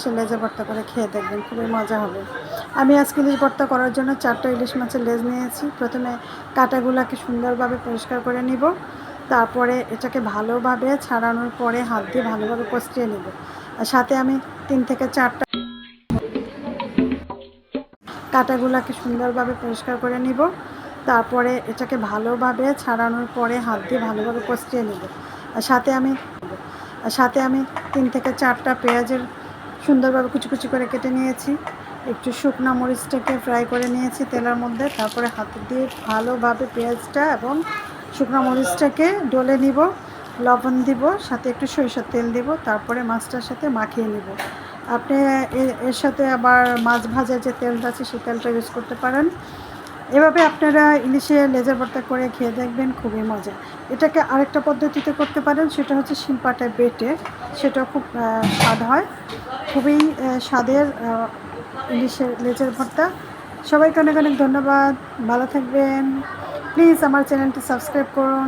সে লেজে ভর্তা করে খেয়ে দেখবেন, খুবই মজা হবে। আমি আজকে ইলিশ ভর্তা করার জন্য চারটা ইলিশ মাছের লেজ নিয়েছি। প্রথমে কাটাগুলোকে সুন্দরভাবে পরিষ্কার করে নিব। তারপরে এটাকে ভালোভাবে ছাড়ানোর পরে হাত দিয়ে ভালোভাবে কষিয়ে নেব। আর সাথে আমি তিন থেকে চারটা কাটাগুলোকে সুন্দরভাবে পরিষ্কার করে নিব। তারপরে এটাকে ভালোভাবে ছাড়ানোর পরে হাত দিয়ে ভালোভাবে কষিয়ে নেব। আর সাথে আমি, আর সাথে আমি তিন থেকে চারটা পেঁয়াজের সুন্দরভাবে কুচি কুচি করে কেটে নিয়েছি। একটু শুকনা মরিচটাকে ফ্রাই করে নিয়েছি তেলের মধ্যে। তারপরে হাত দিয়ে ভালোভাবে পেঁয়াজটা এবং শুকনা মরিচটাকে ডলে নিব, লবণ দিব, সাথে একটু সরিষার তেল দিব, তারপরে মাছটার সাথে মাখিয়ে নিব। আপনি এর সাথে আবার মাছ ভাজার যে তেলটা আছে, সেই তেলটা ইউজ করতে পারেন। এভাবে আপনারা ইলিশে লেজার ভর্তা করে খেয়ে দেখবেন খুবই মজা। এটাকে আরেকটা পদ্ধতিতে করতে পারেন, সেটা হচ্ছে শিম পাটায় বেটে সেটা খুব স্বাদ হয়। খুবই স্বাদের ইলিশের লেজার ভর্তা। সবাইকে অনেক অনেক ধন্যবাদ। ভালো থাকবেন। প্লিজ আমার চ্যানেলটি সাবস্ক্রাইব করুন।